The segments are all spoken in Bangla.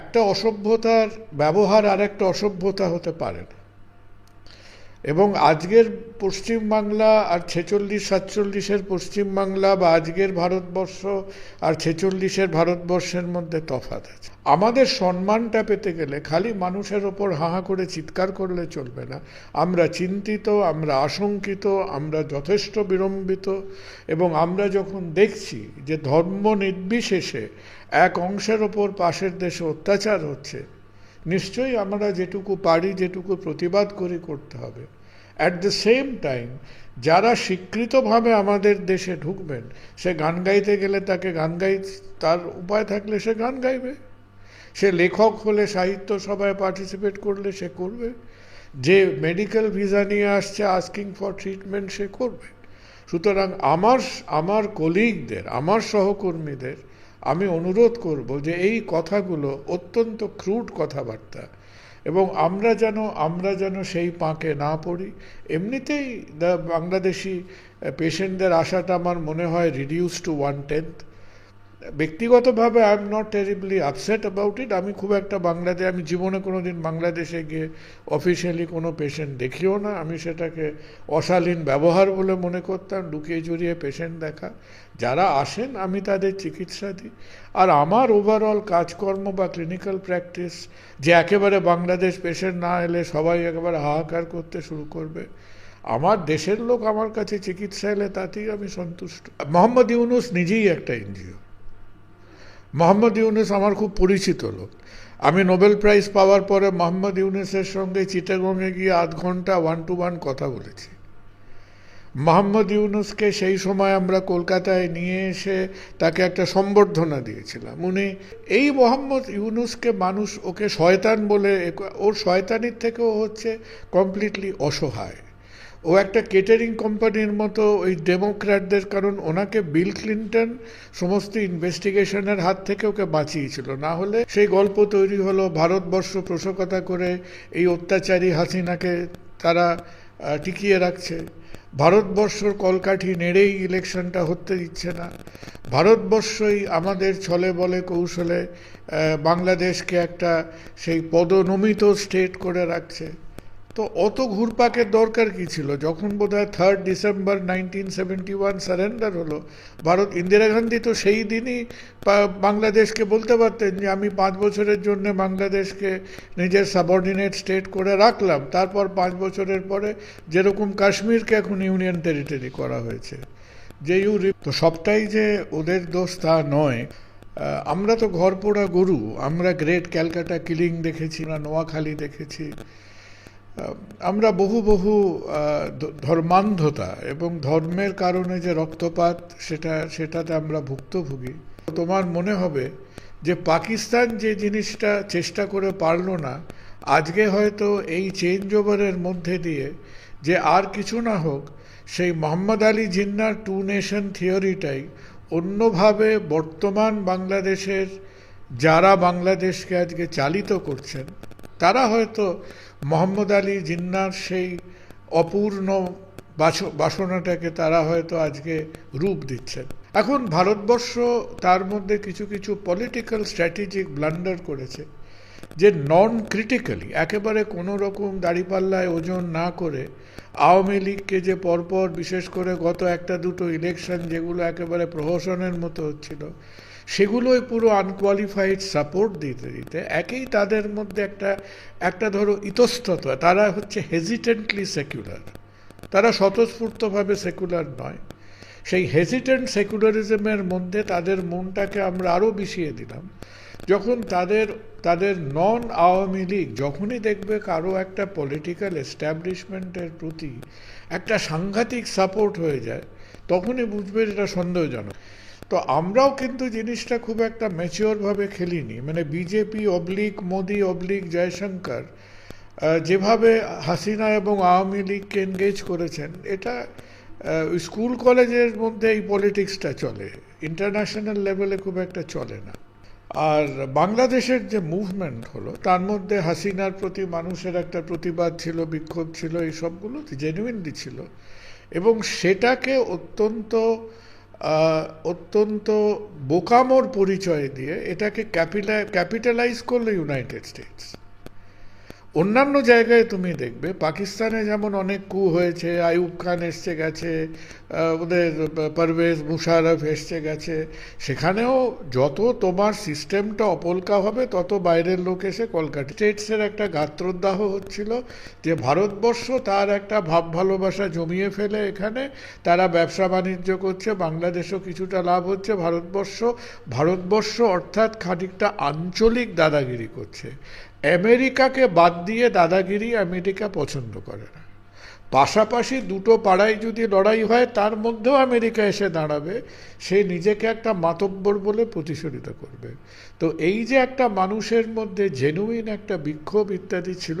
একটা অসভ্যতার ব্যবহার আর একটা অসভ্যতা হতে পারে না। এবং আজকের পশ্চিমবাংলা আর ছেচল্লিশ, সাতচল্লিশের পশ্চিমবাংলা বা আজকের ভারতবর্ষ আর ছেচল্লিশের ভারতবর্ষের মধ্যে তফাৎ আছে। আমাদের সম্মানটা পেতে গেলে খালি মানুষের ওপর হাহা করে চিৎকার করলে চলবে না। আমরা চিন্তিত, আমরা আশঙ্কিত, আমরা যথেষ্ট বিড়ম্বিত এবং আমরা যখন দেখছি যে ধর্ম নির্বিশেষে এক অংশের ওপর পাশের দেশে অত্যাচার হচ্ছে নিশ্চয়ই আমরা যেটুকু পারি, যেটুকু প্রতিবাদ করি করতে হবে। অ্যাট দ্য সেম টাইম যারা স্বীকৃতভাবে আমাদের দেশে ঢুকবেন, সে গান গাইতে গেলে তাকে গান গাই, তার উপায় থাকলে সে গান গাইবে। সে লেখক হলে, সাহিত্য সভায় পার্টিসিপেট করলে সে করবে। যে মেডিকেল ভিসা নিয়ে আসছে আস্কিং ফর ট্রিটমেন্ট সে করবে। সুতরাং আমার আমার কলিগদের আমার সহকর্মীদের আমি অনুরোধ করব যে এই কথাগুলো অত্যন্ত ক্রুড কথাবার্তা এবং আমরা যেন আমরা যেন সেই পাঁকে না পড়ি। এমনিতেই দ্য বাংলাদেশি পেশেন্টদের আশাটা আমার মনে হয় রিডিউস টু ওয়ান টেন্থ ব্যক্তিগতভাবে I am not terribly upset about it আমি খুব একটা বাংলাদেশ আমি জীবনে কোনো দিন বাংলাদেশে গিয়ে অফিসিয়ালি কোনো পেশেন্ট দেখিও না। আমি সেটাকে অশালীন ব্যবহার বলে মনে করতাম লুকিয়ে জড়িয়ে পেশেন্ট দেখা। যারা আসেন, আমি তাদের চিকিৎসা দিই। আর আমার ওভারঅল কাজকর্ম বা ক্লিনিক্যাল প্র্যাকটিস যে একেবারে বাংলাদেশ পেশেন্ট না এলে সবাই একেবারে হাহাকার করতে শুরু করবে। আমার দেশের লোক আমার কাছে চিকিৎসা এলে তাতেই আমি সন্তুষ্ট। মোহাম্মদ ইউনুস নিজেই একটা এনজিও মোহাম্মদ ইউনুস আমার খুব পরিচিত লোক। আমি নোবেল প্রাইজ পাওয়ার পরে মোহাম্মদ ইউনুসের সঙ্গে চিটাগংয়ে গিয়ে আধ ঘণ্টা ওয়ান টু ওয়ান কথা বলেছি। মোহাম্মদ ইউনুসকে সেই সময় আমরা কলকাতায় নিয়ে এসে তাকে একটা সম্বর্ধনা দিয়েছিলাম। উনি এই মোহাম্মদ ইউনুসকে মানুষ ওকে শয়তান বলে ওর শয়তানির থেকেও হচ্ছে কমপ্লিটলি অসহায়। ও একটা কেটারিং কোম্পানির মতো ওই ডেমোক্র্যাটদের কারণ ওনাকে বিল ক্লিন্টন সমস্ত ইনভেস্টিগেশনের হাত থেকে ওকে বাঁচিয়েছিল। না হলে সেই গল্প তৈরি হলো ভারতবর্ষ পোষকতা করে এই অত্যাচারী হাসিনাকে তারা টিকিয়ে রাখছে। ভারতবর্ষর কলকাঠি নেড়েই ইলেকশনটা হতে দিচ্ছে না। ভারতবর্ষই আমাদের ছলে বলে কৌশলে বাংলাদেশকে একটা সেই পদনমিত স্টেট করে রাখছে। তো অত ঘুরপাকের দরকার কি ছিল? যখন বোধ হয় third December nineteen seventy one surrender হলো, ভারত ইন্দিরা গান্ধী তো সেই দিনই বাংলাদেশকে বলতে পারতেন যে, আমি পাঁচ বছরের জন্য বাংলাদেশকে নিজের সাবঅর্ডিনেট স্টেট করে রাখলাম। তারপর পাঁচ বছরের পরে যেরকম কাশ্মীরকে এখন ইউনিয়ন টেরিটরি করা হয়েছে। যে ইউ তো সবটাই যে ওদের দোষ তা নয়। আমরা তো ঘর পোড়া গরু। আমরা গ্রেট ক্যালকাটা কিলিং দেখেছি, আমরা নোয়াখালী দেখেছি। আমরা বহু বহু ধর্মান্ধতা এবং ধর্মের কারণে যে রক্তপাত, সেটা, সেটাতে আমরা ভুক্তভোগী। তোমার মনে হবে যে পাকিস্তান যে জিনিসটা চেষ্টা করে পারল না, আজকে হয়তো এই চেঞ্জ ওভারের মধ্যে দিয়ে যে আর কিছু না হোক, সেই মোহাম্মদ আলী জিন্নার টু নেশন থিওরিটাই অন্যভাবে বর্তমান বাংলাদেশের, যারা বাংলাদেশকে আজকে চালিত করছেন, তারা হয়তো মোহাম্মদ আলী জিন্নার সেই অপূর্ণ বাসনাটাকে তারা হয়তো আজকে রূপ দিচ্ছেন। এখন ভারতবর্ষ তার মধ্যে কিছু কিছু পলিটিক্যাল স্ট্র্যাটেজিক ব্লান্ডার করেছে, যে নন ক্রিটিক্যালি একেবারে কোনো রকম দাড়িপাল্লায় ওজন না করে আওয়ামী লীগকে যে পরপর বিশেষ করে গত একটা দুটো ইলেকশন যেগুলো একেবারে প্রহসনের মতো হচ্ছিল সেগুলোই পুরো আনকোয়ালিফাইড সাপোর্ট দিতে দিতে একেই তাদের মধ্যে একটা একটা ধরো ইতস্তত, তারা হচ্ছে হেজিটেন্টলি সেকুলার তারা স্বতঃস্ফূর্তভাবে সেকুলার নয়। সেই হেজিটেন্ট সেকুলারিজমের মধ্যে তাদের মনটাকে আমরা আরও বিষিয়ে দিলাম। যখন তাদের তাদের নন আওয়ামী লীগ যখনই দেখবে কারও একটা পলিটিক্যাল এস্টাবলিশমেন্টের প্রতি একটা সাংঘাতিক সাপোর্ট হয়ে যায়, তখনই বুঝবে এটা সন্দেহজনক। তো আমরাও কিন্তু জিনিসটা খুব একটা ম্যাচিওরভাবে খেলিনি। মানে BJP oblique Modi oblique Jaishankar যেভাবে হাসিনা এবং আওয়ামী লীগকে এনগেজ করেছেন, এটা স্কুল কলেজের মধ্যে এই পলিটিক্সটা চলে। ইন্টারন্যাশনাল লেভেলে খুব একটা চলে না। আর বাংলাদেশের যে মুভমেন্ট হলো, তার মধ্যে হাসিনার প্রতি মানুষের একটা প্রতিবাদ ছিল, বিক্ষোভ ছিল, এই সবগুলো জেনুইনলি ছিল। এবং সেটাকে অত্যন্ত অত্যন্ত বোকামোর পরিচয় দিয়ে এটাকে ক্যাপিটালাইজ করল ইউনাইটেড স্টেটস। অন্যান্য জায়গায় তুমি দেখবে, পাকিস্তানে যেমন অনেক কু হয়েছে, আইয়ুব খান এসছে গেছে ওদের পারভেজ মুশারফ এসছে গেছে, সেখানেও যত তোমার সিস্টেমটা অপলকা হবে, তত বাইরের লোক এসে কলকাতা স্টেটসের একটা গাত্রদাহ হচ্ছিল যে ভারতবর্ষ তার একটা ভাব ভালোবাসা জমিয়ে ফেলে এখানে, তারা ব্যবসা বাণিজ্য করছে, বাংলাদেশও কিছুটা লাভ হচ্ছে, ভারতবর্ষ ভারতবর্ষ অর্থাৎ খানিকটা আঞ্চলিক দাদাগিরি করছে। আমেরিকাকে বাদ দিয়ে দাদাগিরি আমেরিকা পছন্দ করে না। পাশাপাশি দুটো পাড়ায় যদি লড়াই হয়, তার মধ্যেও আমেরিকা এসে দাঁড়াবে। সে নিজেকে একটা মাতব্বর বলে প্রতিশোধিত করবে। তো এই যে একটা মানুষের মধ্যে জেনুইন একটা বিক্ষোভ ইত্যাদি ছিল,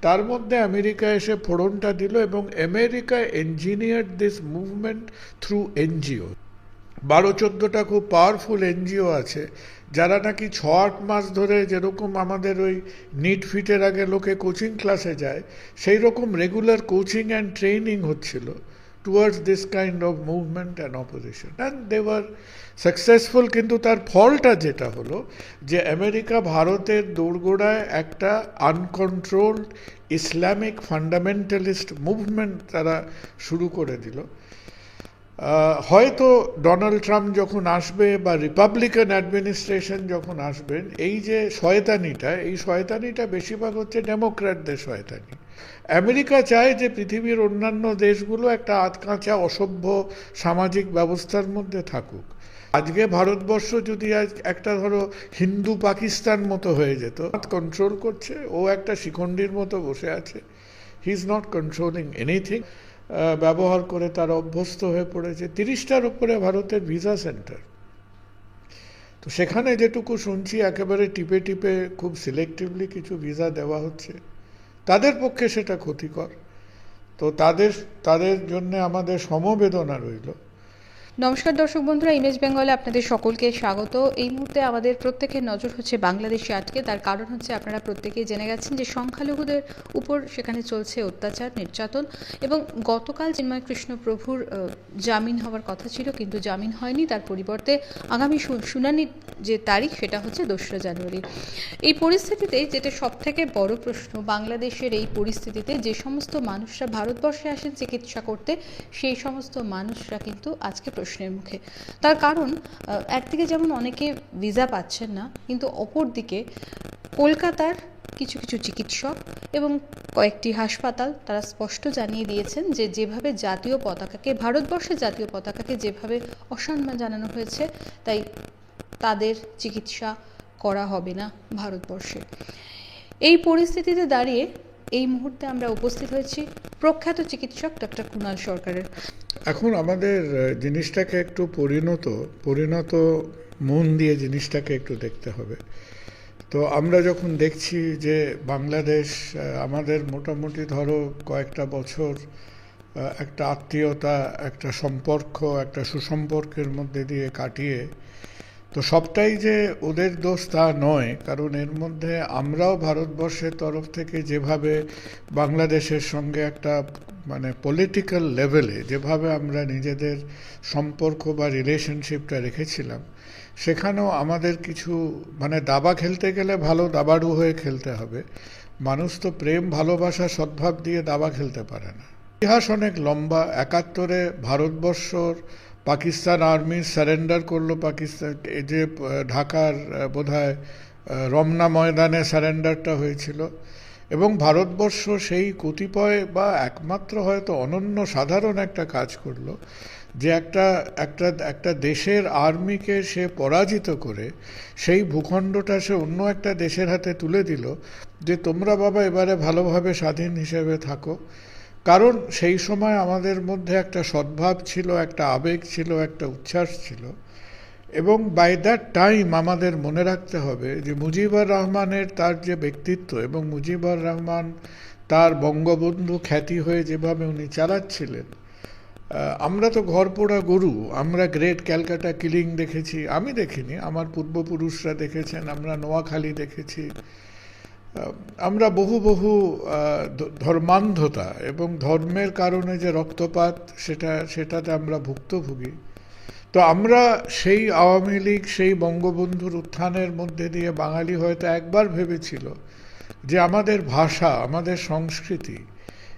তার মধ্যে আমেরিকা এসে ফোড়নটা দিল এবং America engineer this movement through NGO বারো চোদ্দোটা খুব পাওয়ারফুল এনজিও আছে যারা নাকি ছ আট মাস ধরে যেরকম আমাদের ওই নিট ফিটের আগে লোকে কোচিং ক্লাসে যায় সেই রকম রেগুলার কোচিং অ্যান্ড ট্রেনিং হচ্ছিল towards this kind of movement and opposition and দেওয়ার সাকসেসফুল কিন্তু তার ফলটা যেটা হলো যে আমেরিকা ভারতের দৌড়গোড়ায় একটা আনকন্ট্রোলড ইসলামিক ফান্ডামেন্টালিস্ট মুভমেন্ট তারা শুরু করে দিল। হয়তো ডোনাল্ড ট্রাম্প যখন আসবে বা রিপাবলিকান অ্যাডমিনিস্ট্রেশন যখন আসবেন, এই যে শয়তানিটা, এই শয়তানিটা বেশিরভাগ হচ্ছে ডেমোক্র্যাটদের শয়তানি। আমেরিকা চায় যে পৃথিবীর অন্যান্য দেশগুলো একটা আধকাঁচা অসভ্য সামাজিক ব্যবস্থার মধ্যে থাকুক। আজকে ভারতবর্ষ যদি আজ একটা ধরো হিন্দু পাকিস্তান মতো হয়ে যেত কন্ট্রোল করছে, ও একটা শিখণ্ডীর মতো বসে আছে। He is not controlling anything ব্যবহার করে তার অভ্যস্ত হয়ে পড়েছে। তিরিশটার উপরে ভারতের ভিসা সেন্টার। তো সেখানে যেটুকু শুনছি, একেবারে টিপে টিপে খুব সিলেক্টিভলি কিছু ভিসা দেওয়া হচ্ছে। তাদের পক্ষে সেটা ক্ষতিকর। তো তাদের তাদের জন্য আমাদের সমবেদনা রইল। নমস্কার দর্শক বন্ধুরা ইমেজ বেঙ্গলে আপনাদের সকলকে স্বাগত। এই মুহূর্তে আমাদের প্রত্যেকের নজর হচ্ছে বাংলাদেশে আটকে তার কারণ হচ্ছে আপনারা প্রত্যেকেই জেনে গেছেন যে সংখ্যালঘুদের উপর সেখানে চলছে অত্যাচার, নির্যাতন এবং গতকাল চিন্ময় কৃষ্ণ প্রভুর জামিন হওয়ার কথা ছিল, কিন্তু জামিন হয়নি। তার পরিবর্তে আগামী শুনানির যে তারিখ, সেটা হচ্ছে দোসরা জানুয়ারি। এই পরিস্থিতিতে যেটা সব থেকে বড় প্রশ্ন, বাংলাদেশের এই পরিস্থিতিতে যে সমস্ত মানুষরা ভারতবর্ষে আসেন চিকিৎসা করতে, সেই সমস্ত মানুষরা কিন্তু আজকে প্রশ্নের মুখে। তার কারণ একদিকে যেমন অনেকে ভিসা পাচ্ছেন না, কিন্তু অপরদিকে কলকাতার কিছু কিছু চিকিৎসক এবং কয়েকটি হাসপাতাল তারা স্পষ্ট জানিয়ে দিয়েছেন যে যেভাবে জাতীয় পতাকাকে ভারতবর্ষের জাতীয় পতাকাকে যেভাবে অসম্মান জানানো হয়েছে, তাই তাদের চিকিৎসা করা হবে না ভারতবর্ষে। এই পরিস্থিতিতে দাঁড়িয়ে এই মুহূর্তে আমরা উপস্থিত হয়েছি প্রখ্যাত চিকিৎসক ডক্টর কুণাল সরকারের। এখন আমাদের জিনিসটাকে একটু পরিণত পরিণত মন দিয়ে জিনিসটাকে একটু দেখতে হবে। তো আমরা যখন দেখছি যে বাংলাদেশ আমাদের মোটামুটি ধরো কয়েকটা বছর একটা আত্মীয়তা, একটা সম্পর্ক, একটা সুসম্পর্কের মধ্যে দিয়ে কাটিয়ে তো সবটাই যে ওদের দোষ তা নয়, কারণ এর মধ্যে আমরাও ভারতবর্ষের তরফ থেকে যেভাবে বাংলাদেশের সঙ্গে একটা মানে পলিটিক্যাল লেভেলে যেভাবে আমরা নিজেদের সম্পর্ক বা রিলেশনশিপটা রেখেছিলাম, সেখানেও আমাদের কিছু মানে দাবা খেলতে গেলে ভালো দাবাড়ু হয়ে খেলতে হবে। মানুষ তো প্রেম, ভালোবাসা, সদ্ভাব দিয়ে দাবা খেলতে পারে না। ইতিহাস অনেক লম্বা, একাত্তরে ভারতবর্ষর পাকিস্তান আর্মি সারেন্ডার করল পাকিস্তান এই যে ঢাকার বোধ হয় রমনা ময়দানে সারেন্ডারটা হয়েছিল। এবং ভারতবর্ষ সেই কতিপয় বা একমাত্র হয়তো অনন্য সাধারণ একটা কাজ করল, যে একটা একটা একটা দেশের আর্মিকে সে পরাজিত করে সেই ভূখণ্ডটা সে অন্য একটা দেশের হাতে তুলে দিল, যে তোমরা বাবা এবারে ভালোভাবে স্বাধীন হিসেবে থাকো। কারণ সেই সময় আমাদের মধ্যে একটা সদ্ভাব ছিল, একটা আবেগ ছিল, একটা উচ্ছ্বাস ছিল। এবং বাই দ্যাট টাইম আমাদের মনে রাখতে হবে যে মুজিবুর রহমানের তার যে ব্যক্তিত্ব এবং মুজিবুর রহমান তার বঙ্গবন্ধু খ্যাতি হয়ে যেভাবে উনি চালাচ্ছিলেন আমরা তো ঘর পোড়া গরু, আমরা গ্রেট ক্যালকাটা কিলিং দেখেছি, আমি দেখিনি, আমার পূর্বপুরুষরা দেখেছেন, আমরা নোয়াখালী দেখেছি। আমরা বহু বহু ধর্মান্ধতা এবং ধর্মের কারণে যে রক্তপাত, সেটা, সেটাতে আমরা ভুক্তভোগী। তো আমরা সেই আওয়ামী লীগ, সেই বঙ্গবন্ধুর উত্থানের মধ্যে দিয়ে বাঙালি হয়তো একবার ভেবেছিল যে আমাদের ভাষা, আমাদের সংস্কৃতি,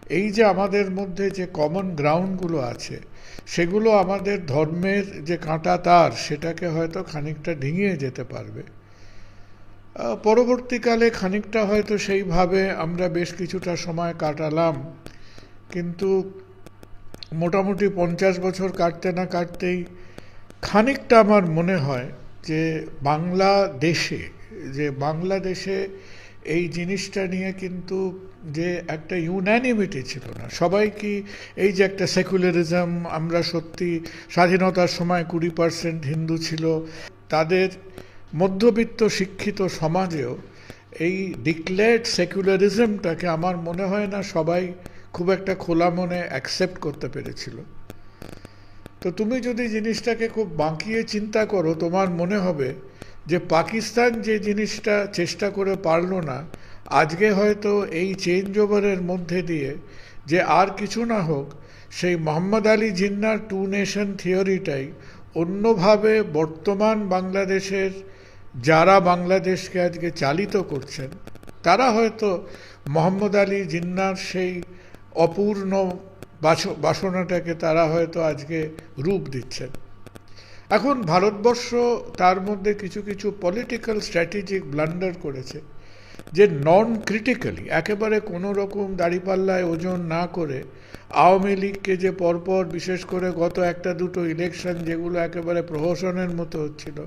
এই যে আমাদের মধ্যে যে কমন গ্রাউন্ডগুলো আছে, সেগুলো আমাদের ধর্মের যে কাঁটা তার, সেটাকে হয়তো খানিকটা ডিঙিয়ে যেতে পারবে। পরবর্তীকালে খানিকটা হয়তো সেইভাবে আমরা বেশ কিছুটা সময় কাটালাম। কিন্তু মোটামুটি পঞ্চাশ বছর কাটতে না কাটতেই খানিকটা আমার মনে হয় যে বাংলাদেশে যে বাংলাদেশে এই জিনিসটা নিয়ে কিন্তু যে একটা ইউনানিমিটি ছিল না। সবাই কি এই যে একটা সেকুলারিজম আমরা সত্যি স্বাধীনতার সময় কুড়ি পার্সেন্ট হিন্দু ছিল, তাদের মধ্যবিত্ত শিক্ষিত সমাজেও এই ডিক্লেয়ার্ড সেকুলারিজমটাকে আমার মনে হয় না সবাই খুব একটা খোলা মনে অ্যাকসেপ্ট করতে পেরেছিল। তো তুমি যদি জিনিসটাকে খুব বাঁকিয়ে চিন্তা করো, তোমার মনে হবে যে পাকিস্তান যে জিনিসটা চেষ্টা করে পারল না, আজকে হয়তো এই চেঞ্জ ওভারের মধ্যে দিয়ে যে আর কিছু না হোক, সেই মোহাম্মদ আলী জিন্নার টু নেশন থিওরিটাই অন্যভাবে বর্তমান বাংলাদেশের যারা বাংলাদেশকে আজকে চালিত করছেন, তারা হয়তো মোহাম্মদ আলী জিন্নার সেই অপূর্ণ বাস- বাসনাটাকে তারা হয়তো আজকে রূপ দিচ্ছেন। এখন ভারতবর্ষ তার মধ্যে কিছু কিছু পলিটিক্যাল স্ট্র্যাটেজিক ব্লান্ডার করেছে, যে নন ক্রিটিক্যালি একেবারে কোনো রকম দাড়িপাল্লায় ওজন না করে আওয়ামী লীগকে যে পরপর বিশেষ করে গত একটা দুটো ইলেকশন যেগুলো একেবারে প্রহসনের মতো হচ্ছিল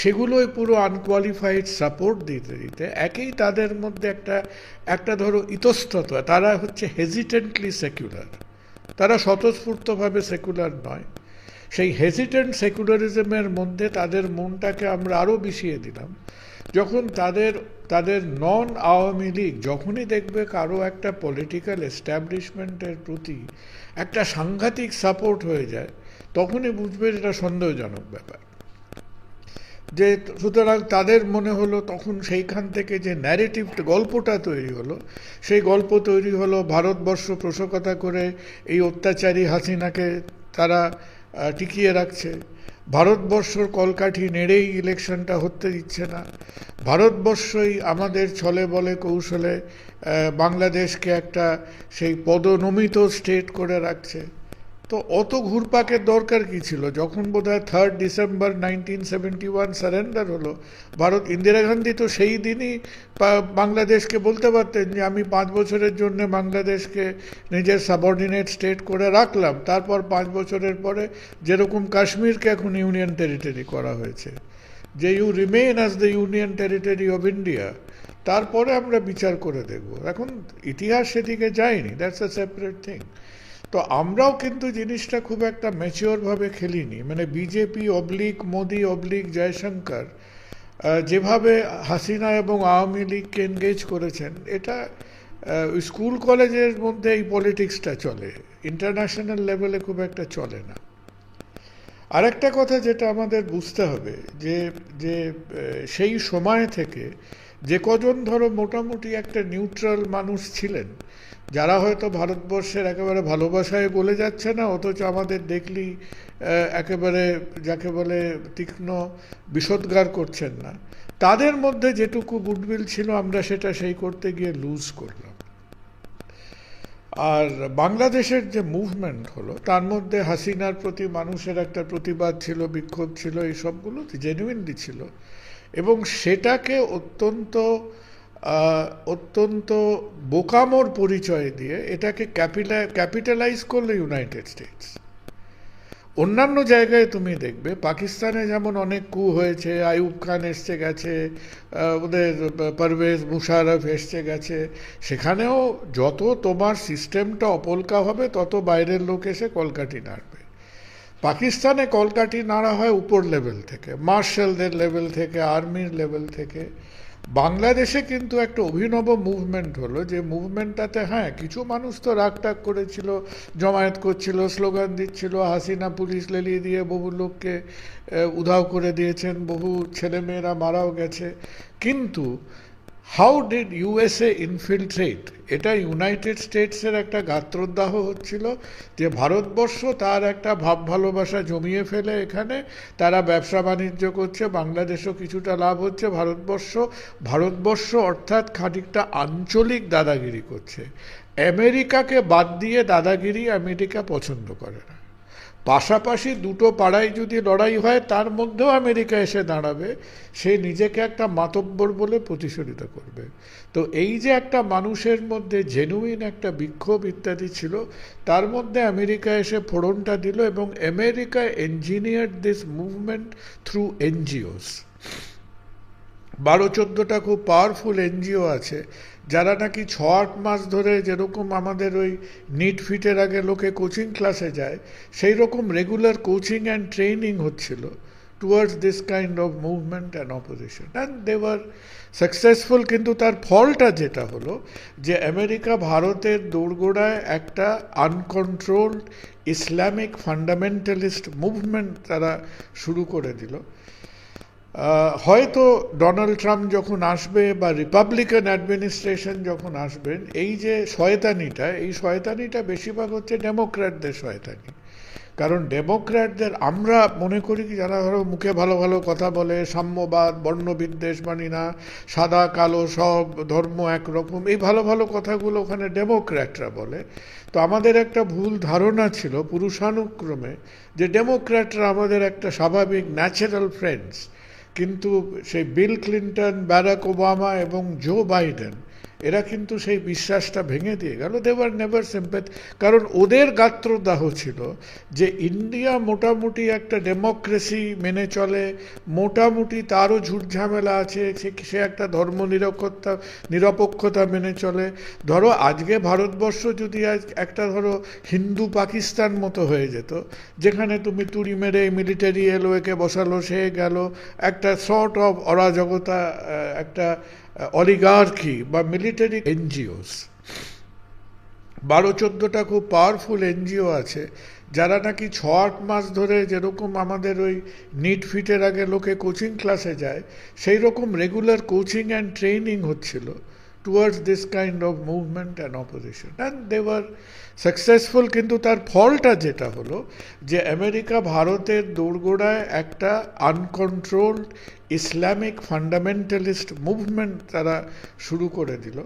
সেগুলোই পুরো আনকোয়ালিফাইড সাপোর্ট দিতে দিতে একেই তাদের মধ্যে একটা একটা ধরো ইতস্তত, তারা হচ্ছে হেজিটেন্টলি সেকুলার তারা স্বতঃস্ফূর্তভাবে সেকুলার নয়। সেই হেজিটেন্ট সেকুলারিজমের মধ্যে তাদের মনটাকে আমরা আরও বিষিয়ে দিলাম। যখন তাদের তাদের নন আওয়ামী লীগ যখনই দেখবে কারও একটা পলিটিক্যাল এস্টাবলিশমেন্টের প্রতি একটা সাংঘাতিক সাপোর্ট হয়ে যায়, তখনই বুঝবে এটা সন্দেহজনক ব্যাপার। যে সুতরাং তাদের মনে হলো তখন সেইখান থেকে যে ন্যারেটিভ গল্পটা তৈরি হলো, সেই গল্প তৈরি হলো ভারতবর্ষ পোষকতা করে এই অত্যাচারী হাসিনাকে তারা টিকিয়ে রাখছে। ভারতবর্ষর কলকাঠি নেড়েই ইলেকশনটা হতে দিচ্ছে না। ভারতবর্ষই আমাদের ছলে বলে কৌশলে বাংলাদেশকে একটা সেই পদনমিত স্টেট করে রাখছে। তো অত ঘুরপাকের দরকার কি ছিল? যখন বোধহয় third December nineteen seventy one surrender হলো, ভারত ইন্দিরা গান্ধী তো সেই দিনই বাংলাদেশকে বলতে পারতেন যে, আমি পাঁচ বছরের জন্য বাংলাদেশকে নিজের সাবঅর্ডিনেট স্টেট করে রাখলাম। তারপর পাঁচ বছরের পরে যেরকম কাশ্মীরকে এখন ইউনিয়ন টেরিটরি করা হয়েছে, যে you remain as the union territory of India তারপরে আমরা বিচার করে দেখব এখন ইতিহাস সেদিকে যায়নি। দ্যাটস আ সেপারেট থিং তো আমরাও কিন্তু জিনিসটা খুব একটা ম্যাচিওরভাবে খেলিনি। মানে BJP oblique Modi oblique Jaishankar যেভাবে হাসিনা এবং আওয়ামী লীগকে এনগেজ করেছেন, এটা স্কুল কলেজের মধ্যে এই পলিটিক্সটা চলে। ইন্টারন্যাশনাল লেভেলে খুব একটা চলে না। আরেকটা কথা যেটা আমাদের বুঝতে হবে, যে যে সেই সময় থেকে যে কজন ধরো মোটামুটি একটা নিউট্রাল মানুষ ছিলেন যারা হয়তো ভারতবর্ষের একেবারে ভালোবাসায় গলে যাচ্ছে না, অথচ আমাদের দেখলি একেবারে যাকে বলে তীক্ষ্ণ বিষোদ্গার করছেন না। তাদের মধ্যে যেটুকু গুডউইল ছিল, আমরা সেটা সেই করতে গিয়ে লুজ করলাম। আর বাংলাদেশের যে মুভমেন্ট হলো, তার মধ্যে হাসিনার প্রতি মানুষের একটা প্রতিবাদ ছিল, বিক্ষোভ ছিল, এই সবগুলো জেনুইনলি ছিল। এবং সেটাকে অত্যন্ত অত্যন্ত বোকামোর পরিচয় দিয়ে এটাকে ক্যাপিলা ক্যাপিটালাইজ করল ইউনাইটেড স্টেটস। অন্যান্য জায়গায় তুমি দেখবে, পাকিস্তানে যেমন অনেক কু হয়েছে, আইয়ুব খান এসছে গেছে ওদের পারভেজ মুশারফ এসছে গেছে, সেখানেও যত তোমার সিস্টেমটা অপলকা হবে, তত বাইরের লোক এসে কলকাঠি নাড়বে। পাকিস্তানে কলকাঠি নাড়া হয় উপর লেভেল থেকে, মার্শালদের লেভেল থেকে, আর্মির লেভেল থেকে। বাংলাদেশে কিন্তু একটা অভিনব মুভমেন্ট হলো, যে মুভমেন্টটাতে হ্যাঁ কিছু মানুষ তো রাগটাগ করেছিল, জমায়েত করছিল, স্লোগান দিচ্ছিল, হাসিনা পুলিশ লেলিয়ে দিয়ে বহু লোককে উধাও করে দিয়েছেন, বহু ছেলেমেয়েরা মারাও গেছে। কিন্তু হাউ ডিড ইউএসএ ইনফিলট্রেট এটা ইউনাইটেড স্টেটসের একটা গাত্রদাহ হচ্ছিল যে ভারতবর্ষ তার একটা ভাব ভালোবাসা জমিয়ে ফেলে এখানে। তারা ব্যবসা বাণিজ্য করছে, বাংলাদেশও কিছুটা লাভ হচ্ছে, ভারতবর্ষ ভারতবর্ষ অর্থাৎ খানিকটা আঞ্চলিক দাদাগিরি করছে। আমেরিকাকে বাদ দিয়ে দাদাগিরি আমেরিকা পছন্দ করে না। পাশাপাশি দুটো পাড়ায় যদি লড়াই হয়, তার মধ্যেও আমেরিকা এসে দাঁড়াবে। সে নিজেকে একটা মাতব্বর বলে প্রতিশোধিত করবে। তো এই যে একটা মানুষের মধ্যে জেনুইন একটা বিক্ষোভ ইত্যাদি ছিল, তার মধ্যে আমেরিকা এসে ফোড়নটা দিল এবং America engineer this movement through NGOs বারো চোদ্দোটা খুব পাওয়ারফুল এনজিও আছে। যারা নাকি ছ আট মাস ধরে যেরকম আমাদের ওই নিট ফিটের আগে লোকে কোচিং ক্লাসে যায় সেই রকম রেগুলার কোচিং অ্যান্ড ট্রেনিং হচ্ছিল towards this kind of movement and opposition and দেওয়ার সাকসেসফুল কিন্তু তার ফলটা যেটা হলো যে আমেরিকা ভারতের দোরগোড়ায় একটা আনকন্ট্রোলড ইসলামিক ফান্ডামেন্টালিস্ট মুভমেন্ট তারা শুরু করে দিল। হয়তো ডোনাল্ড ট্রাম্প যখন আসবে বা রিপাবলিকান অ্যাডমিনিস্ট্রেশন যখন আসবেন, এই যে শয়তানিটা, এই শয়তানিটা বেশিরভাগ হচ্ছে ডেমোক্র্যাটদের শয়তানি। কারণ ডেমোক্র্যাটদের আমরা মনে করি কি, যারা ধরো মুখে ভালো ভালো কথা বলে, সাম্যবাদ, বর্ণবিদ্বেষ মানি না, সাদা, কালো, সব, ধর্ম একরকম, এই ভালো ভালো কথাগুলো ওখানে ডেমোক্র্যাটরা বলে। তো আমাদের একটা ভুল ধারণা ছিল পুরুষানুক্রমে যে ডেমোক্র্যাটরা আমাদের একটা স্বাভাবিক ন্যাচারাল ফ্রেন্ডস কিন্তু সেই বিল ক্লিন্টন ব্যারাক ওবামা এবং জো বাইডেন এরা কিন্তু সেই বিশ্বাসটা ভেঙে দিয়ে গেল। দেওয়ার নেভার সিম্পেথ কারণ ওদের গাত্রদাহ ছিল যে ইন্ডিয়া মোটামুটি একটা ডেমোক্রেসি মেনে চলে, মোটামুটি তারও ঝুটঝামেলা আছে, সে একটা ধর্ম নিরক্ষতা নিরপেক্ষতা মেনে চলে। ধরো আজকে ভারতবর্ষ যদি আজ একটা ধরো হিন্দু পাকিস্তান মতো হয়ে যেত, যেখানে তুমি তুড়ি মেরে মিলিটারি এলো বসালো, সে গেল। একটা শর্ট অফ অরাজকতা একটা অলিগার্কি বা মিলিটারি এনজিওস বারো চোদ্দোটা খুব পাওয়ারফুল এনজিও আছে, যারা নাকি ছ আট মাস ধরে যেরকম আমাদের ওই নিট ফিটের আগে লোকে কোচিং ক্লাসে যায় সেই রকম রেগুলার কোচিং অ্যান্ড ট্রেনিং হচ্ছিল towards this kind of movement and opposition and দেওয়ার সাকসেসফুল কিন্তু তার ফলটা যেটা হলো যে আমেরিকা ভারতের দোরগোড়ায় একটা আনকন্ট্রোলড ইসলামিক ফান্ডামেন্টালিস্ট মুভমেন্ট তারা শুরু করে দিল।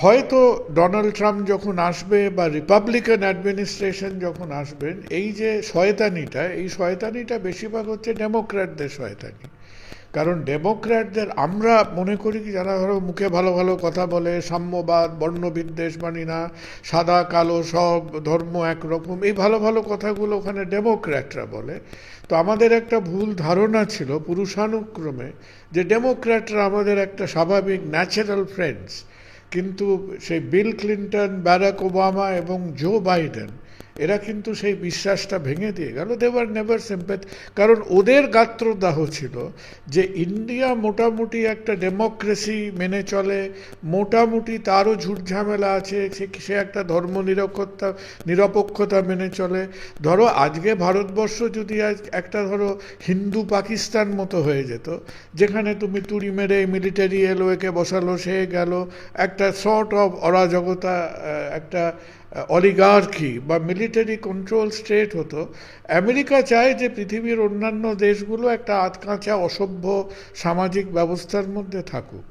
হয়তো ডোনাল্ড ট্রাম্প যখন আসবে বা রিপাবলিকান অ্যাডমিনিস্ট্রেশন যখন আসবেন, এই যে শয়তানিটা, এই শয়তানিটা বেশিরভাগ হচ্ছে ডেমোক্র্যাটদের শয়তানি। কারণ ডেমোক্র্যাটদের আমরা মনে করি কি, যারা ধরো মুখে ভালো ভালো কথা বলে, সাম্যবাদ বর্ণবিদ্বেষ মানি না, সাদা, কালো, সব, ধর্ম একরকম, এই ভালো ভালো কথাগুলো ওখানে ডেমোক্র্যাটরা বলে। তো আমাদের একটা ভুল ধারণা ছিল পুরুষানুক্রমে যে ডেমোক্র্যাটরা আমাদের একটা স্বাভাবিক ন্যাচারাল ফ্রেন্ডস। কিন্তু সেই বিল ক্লিন্টন ব্যারাক ওবামা এবং জো বাইডেন এরা কিন্তু সেই বিশ্বাসটা ভেঙে দিয়ে গেল। দেওয়ার নেভার সিম্পেথ কারণ ওদের গাত্রদাহ ছিল যে ইন্ডিয়া মোটামুটি একটা ডেমোক্রেসি মেনে চলে, মোটামুটি তারও ঝুটঝামেলা আছে, সে একটা ধর্ম নিরক্ষতা নিরপেক্ষতা মেনে চলে। ধরো আজকে ভারতবর্ষ যদি আজ একটা ধরো হিন্দু পাকিস্তান মতো হয়ে যেত, যেখানে তুমি তুড়ি মেরে মিলিটারি এলো, একে বসালো, সে গেল, একটা শর্ট অফ অরাজকতা একটা অলিগার্কি বা মিলিটারি কন্ট্রোল স্টেট হতো, আমেরিকা চায় যে পৃথিবীর অন্যান্য দেশগুলো একটা আধকাঁচা অসভ্য সামাজিক ব্যবস্থার মধ্যে থাকুক।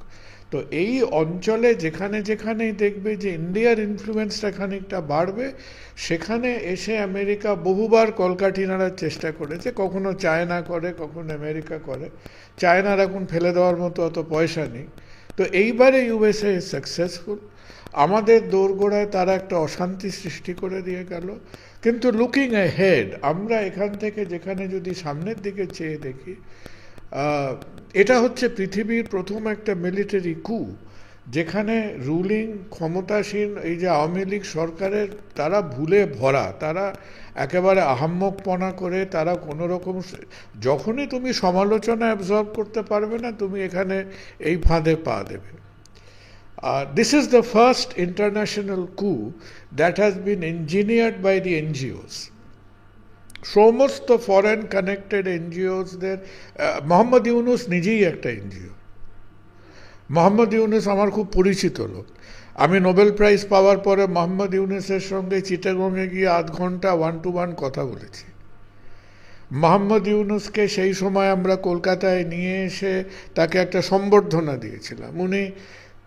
তো এই অঞ্চলে যেখানে যেখানেই দেখবে যে ইন্ডিয়ার ইনফ্লুয়েন্সটা খানিকটা বাড়বে, সেখানে এসে আমেরিকা বহুবার কলকাঠি নাড়ার চেষ্টা করেছে কখনো চায়না করে, কখনো আমেরিকা করে। চায়নার এখন ফেলে দেওয়ার মতো অত পয়সা নেই। তো এইবারে ইউএসএ সাকসেসফুল আমাদের দোরগোড়ায় তারা একটা অশান্তি সৃষ্টি করে দিয়ে গেল। কিন্তু লুকিং এ হেড আমরা এখান থেকে যেখানে যদি সামনের দিকে চেয়ে দেখি এটা হচ্ছে পৃথিবীর প্রথম একটা মিলিটারি কু যেখানে রুলিং ক্ষমতাসীন এই যে আওয়ামী লীগ সরকারের তারা ভুলে ভরা, তারা একেবারে আহাম্মকপনা করে, তারা কোনো রকম যখনই তুমি সমালোচনা অ্যাবজর্ব করতে পারবে না, তুমি এখানে এই ফাঁদে পা দেবে। Uh, this is the first international coup that has been engineered by the NGOs. সমস্ত ফরেন কানেক্টেড এনজিওসদের মোহাম্মদ ইউনুস নিজেই একটা এনজিও মোহাম্মদ ইউনুস আমার খুব পরিচিত লোক। আমি নোবেল প্রাইজ পাওয়ার পরে মোহাম্মদ ইউনুসের সঙ্গে চিটাগংয়ে গিয়ে আধ ঘণ্টা ওয়ান টু ওয়ান কথা বলেছি। মোহাম্মদ ইউনুসকে সেই সময় আমরা কলকাতায় নিয়ে এসে তাকে একটা সম্বর্ধনা দিয়েছিলাম। উনি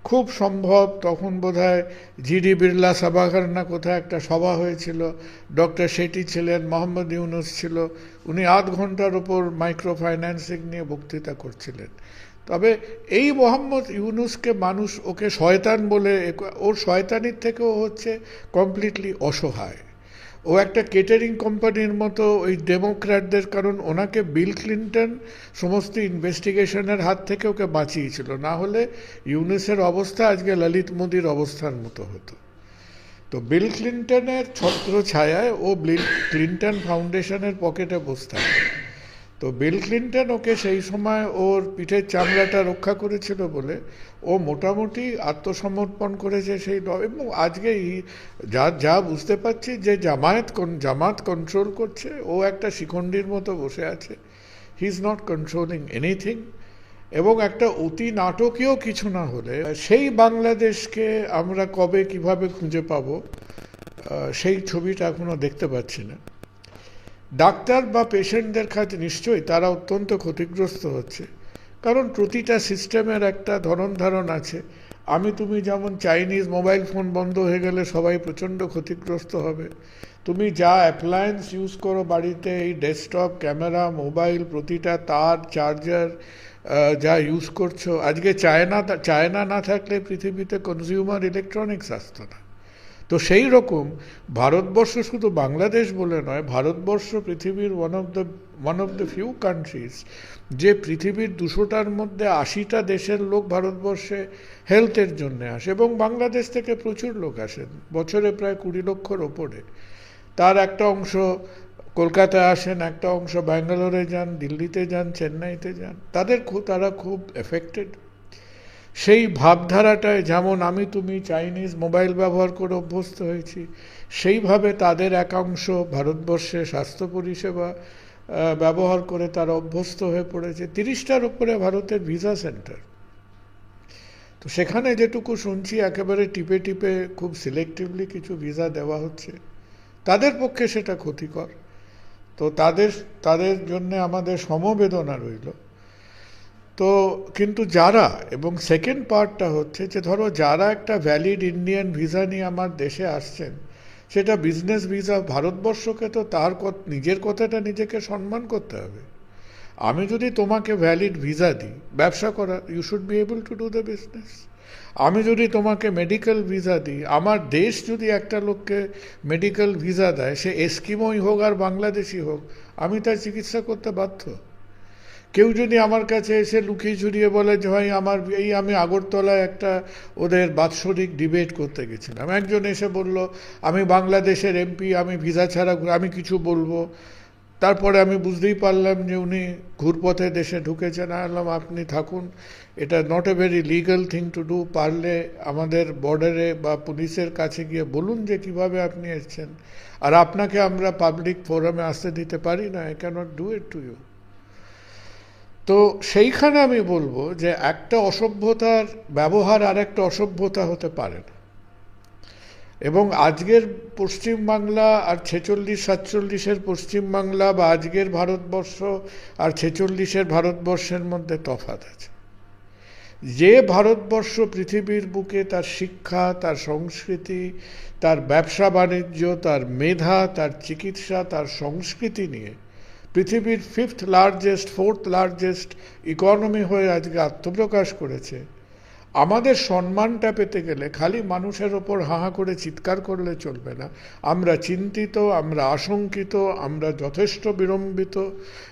খুব সম্ভব তখন বোধহয় জিডি বিড়লা সভাঘর না কোথায় একটা সভা হয়েছিল। ডক্টর শেটি ছিলেন, মোহাম্মদ ইউনুস ছিল। উনি আধ ঘণ্টার ওপর মাইক্রো ফাইন্যান্সিং নিয়ে বক্তৃতা করছিলেন। তবে এই মোহাম্মদ ইউনুসকে মানুষ ওকে শয়তান বলে, ওর শয়তানির থেকেও হচ্ছে কমপ্লিটলি অসহায়। ও একটা কেটারিং কোম্পানির মতো ওই ডেমোক্র্যাটদের কারণ ওনাকে বিল ক্লিন্টন সমস্ত ইনভেস্টিগেশনের হাত থেকে ওকে বাঁচিয়েছিল। না হলে ইউনেসের অবস্থা আজকে ললিত মোদির অবস্থার মতো হতো। তো বিল ক্লিন্টনের ছত্র ছায়ায় ও বিল ক্লিন্টন ফাউন্ডেশনের পকেটে বসে থাকে। তো বিল ক্লিন্টন ওকে সেই সময় ওর পিঠের চামড়াটা রক্ষা করেছিল বলে ও মোটামুটি আত্মসমর্পণ করেছে সেই এবং আজকে যা যা বুঝতে পারছি যে জামায়াত জামাত কন্ট্রোল করছে, ও একটা শিখণ্ডীর মতো বসে আছে। He is not controlling anything এবং একটা অতি নাটকীয় কিছু না হলে, সেই বাংলাদেশকে আমরা কবে কীভাবে খুঁজে পাবো সেই ছবিটা এখনও দেখতে পাচ্ছি না। ডাক্তার বা পেশেন্টদের কাছে নিশ্চয়ই তারা অত্যন্ত ক্ষতিগ্রস্ত হচ্ছে। কারণ প্রতিটা সিস্টেমের একটা ধরন ধারণ আছে। আমি তুমি যেমন চাইনিজ মোবাইল ফোন বন্ধ হয়ে গেলে সবাই প্রচণ্ড ক্ষতিগ্রস্ত হবে। তুমি যা অ্যাপ্লায়েন্স ইউজ করো বাড়িতে, এই ডেস্কটপ, ক্যামেরা, মোবাইল, প্রতিটা তার, চার্জার যা ইউজ করছ, আজকে চায়না চায়না না থাকলে পৃথিবীতে কনজিউমার ইলেকট্রনিক্স আসতো না। তো সেই রকম ভারতবর্ষ শুধু বাংলাদেশ বলে নয়, ভারতবর্ষ পৃথিবীর one of the one of the few countries যে পৃথিবীর দুশোটার মধ্যে আশিটা দেশের লোক ভারতবর্ষে হেলথের জন্য আসে এবং বাংলাদেশ থেকে প্রচুর লোক আসেন, বছরে প্রায় কুড়ি লক্ষর ওপরে। তার একটা অংশ কলকাতায় আসেন, একটা অংশ ব্যাঙ্গালোরে যান, দিল্লিতে যান, চেন্নাইতে যান। তাদের তারা খুব এফেক্টেড সেই ভাবধারাটায় যেমন আমি তুমি চাইনিজ মোবাইল ব্যবহার করে অভ্যস্ত হয়েছি, সেইভাবে তাদের একাংশ ভারতবর্ষে স্বাস্থ্য পরিষেবা ব্যবহার করে তারা অভ্যস্ত হয়ে পড়েছে। তিরিশটার উপরে ভারতের ভিসা সেন্টার। তো সেখানে যেটুকু শুনছি, একেবারে টিপে টিপে খুব সিলেক্টিভলি কিছু ভিসা দেওয়া হচ্ছে। তাদের পক্ষে সেটা ক্ষতিকর। তো তাদের তাদের জন্য আমাদের সমবেদনা রইল। তো কিন্তু যারা, এবং সেকেন্ড পার্টটা হচ্ছে যে ধরো যারা একটা ভ্যালিড ইন্ডিয়ান ভিসা নিয়ে আমার দেশে আসছেন, সেটা বিজনেস ভিসা ভারতবর্ষকে তো তার নিজের কথাটা নিজেকে সম্মান করতে হবে। আমি যদি তোমাকে ভ্যালিড ভিসা দিই, ব্যবসা করা you should be able to do the business আমি যদি তোমাকে মেডিকেল ভিসা দিই, আমার দেশ যদি একটা লোককে মেডিকেল ভিসা দেয়, সে এস্কিমোই হোক আর বাংলাদেশি হোক, আমি তার চিকিৎসা করতে বাধ্য। কেউ যদি আমার কাছে এসে লুকিয়ে ঝুরিয়ে বলে যে ভাই আমার এই আমি আগরতলায় একটা ওদের বাৎসরিক ডিবেট করতে গেছিলাম। একজন এসে বলল, আমি বাংলাদেশের এমপি আমি ভিসা ছাড়া আমি কিছু বলব। তারপরে আমি বুঝতেই পারলাম যে উনি ঘুরপথে দেশে ঢুকেছেন। আনলাম আপনি থাকুন, এটা not a very legal thing to do পারলে আমাদের বর্ডারে বা পুলিশের কাছে গিয়ে বলুন যে কীভাবে আপনি এসেছেন। আর আপনাকে আমরা পাবলিক ফোরামে আসতে দিতে পারি না। I can't do it to you তো সেইখানে আমি বলব যে একটা অসভ্যতার ব্যবহার আর একটা অসভ্যতা হতে পারে না। এবং আজকের পশ্চিমবাংলা আর ছেচল্লিশ, সাতচল্লিশের পশ্চিমবাংলা বা আজকের ভারতবর্ষ আর ছেচল্লিশের ভারতবর্ষের মধ্যে তফাৎ আছে। যে ভারতবর্ষ পৃথিবীর বুকে তার শিক্ষা, তার সংস্কৃতি, তার ব্যবসা বাণিজ্য তার মেধা, তার চিকিৎসা, তার সংস্কৃতি নিয়ে পৃথিবীর fifth largest fourth largest economy হয়ে আজকে আত্মপ্রকাশ করেছে। আমাদের সম্মানটা পেতে গেলে খালি মানুষের ওপর হাহা করে চিৎকার করলে চলবে না। আমরা চিন্তিত, আমরা আশঙ্কিত, আমরা যথেষ্ট বিড়ম্বিত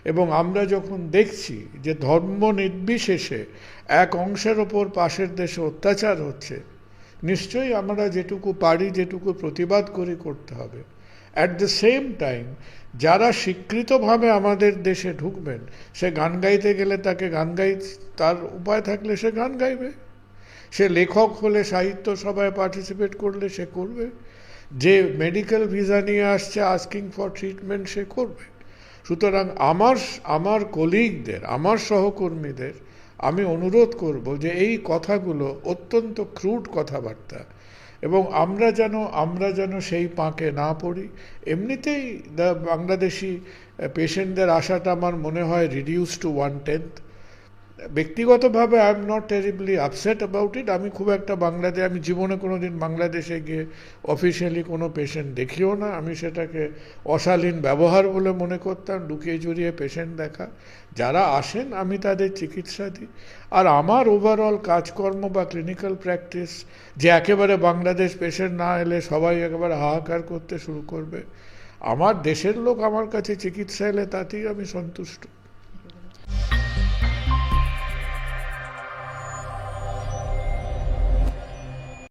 এবং আমরা যখন দেখছি যে ধর্ম নির্বিশেষে এক অংশের ওপর পাশের দেশে অত্যাচার হচ্ছে, নিশ্চয়ই আমরা যেটুকু পারি, যেটুকু প্রতিবাদ করি করতে হবে। অ্যাট দ্য সেম টাইম যারা স্বীকৃতভাবে আমাদের দেশে ঢুকবেন, সে গান গাইতে গেলে তাকে গান গাই, তার উপায় থাকলে সে গান গাইবে। সে লেখক হলে, সাহিত্য সভায় পার্টিসিপেট করলে সে করবে। যে মেডিকেল ভিসা নিয়ে আসছে আস্কিং ফর ট্রিটমেন্ট সে করবে। সুতরাং আমার আমার কলিগদের আমার সহকর্মীদের আমি অনুরোধ করব যে এই কথাগুলো অত্যন্ত ক্রুড কথাবার্তা এবং আমরা যেন আমরা যেন সেই পাঁকে না পড়ি। এমনিতেই দ্য বাংলাদেশি পেশেন্টদের আশাটা আমার মনে হয় রিডিউস টু ওয়ান টেন্থ ব্যক্তিগতভাবে I am not terribly upset about it আমি খুব একটা বাংলাদেশ আমি জীবনে কোনো দিন বাংলাদেশে গিয়ে অফিসিয়ালি কোনো পেশেন্ট দেখিও না। আমি সেটাকে অশালীন ব্যবহার বলে মনে করতাম লুকিয়ে জড়িয়ে পেশেন্ট দেখা। যারা আসেন, আমি তাদের চিকিৎসা দিই। আর আমার ওভারঅল কাজকর্ম বা ক্লিনিক্যাল প্র্যাকটিস যে একেবারে বাংলাদেশ পেশেন্ট না এলে সবাই একেবারে হাহাকার করতে শুরু করবে। আমার দেশের লোক আমার কাছে চিকিৎসা এলে তাতেই আমি সন্তুষ্ট।